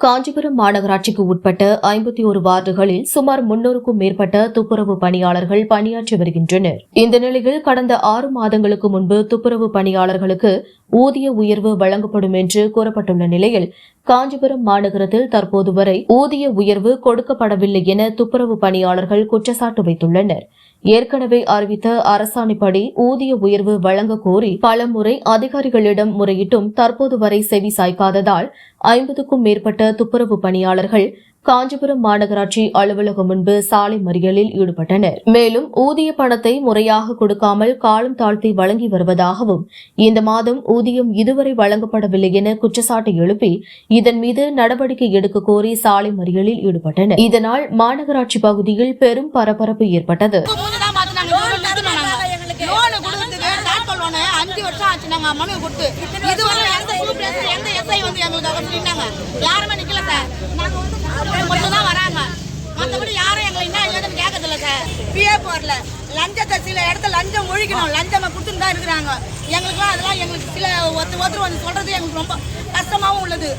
காஞ்சிபுரம் மாநகராட்சிக்கு உட்பட்ட ஐம்பத்தி ஒரு வார்டுகளில் சுமார் முன்னூறுக்கும் மேற்பட்ட துப்புரவு பணியாளர்கள் பணியாற்றி வருகின்றனர். இந்த நிலையில் கடந்த ஆறு மாதங்களுக்கு முன்பு துப்புரவு பணியாளர்களுக்கு ஊதிய உயர்வு வழங்கப்படும் என்று கூறப்பட்டுள்ள நிலையில் காஞ்சிபுரம் மாநகரத்தில் தற்போது வரை ஊதிய உயர்வு கொடுக்கப்படவில்லை என துப்புரவு பணியாளர்கள் குற்றச்சாட்டு வைத்துள்ளனர். ஏற்கனவே அறிவித்த அரசாணைப்படி ஊதிய உயர்வு வழங்க கோரி பலமுறை அதிகாரிகளிடம் முறையிட்டும் தற்போது வரை செவி சாய்க்காததால் ஐம்பதுக்கும் மேற்பட்ட துப்புரவு பணியாளர்கள் காஞ்சிபுரம் மாநகராட்சி அலுவலகம் முன்பு சாலை மறியலில் ஈடுபட்டனர். மேலும் ஊதிய பணத்தை முறையாக கொடுக்காமல் காலம் தாழ்த்தி வழங்கி வருவதாகவும் இந்த மாதம் ஊதியம் இதுவரை வழங்கப்படவில்லை என குற்றச்சாட்டு எழுப்பி இதன் மீது நடவடிக்கை எடுக்க கோரி சாலை மறியலில் ஈடுபட்டனர். இதனால் மாநகராட்சி பகுதியில் பெரும் பரபரப்பு ஏற்பட்டது. அஞ்சு வருஷம் ஆச்சு நாங்க மனு கொடுத்து. இதுவரை எந்த எந்த எஸ்ஐ வந்து யாருமே நிக்கல சார். நாங்க வந்து மட்டும் தான் வராங்க. மத்தபடி யாரும் எங்களை என்ன ஏதுன்னு கேட்கறதில்ல சார். பிஎஃப் வரல லஞ்சத்தை சில இடத்துல லஞ்சம் ஒழிக்கணும். லஞ்சம் கொடுத்துட்டு தான் இருக்கிறாங்க. எங்களுக்குலாம் அதெல்லாம் எங்களுக்கு சில ஒருத்தர் ஒருத்தர் வந்து சொல்றது எங்களுக்கு ரொம்ப கஷ்டமாவும் உள்ளது.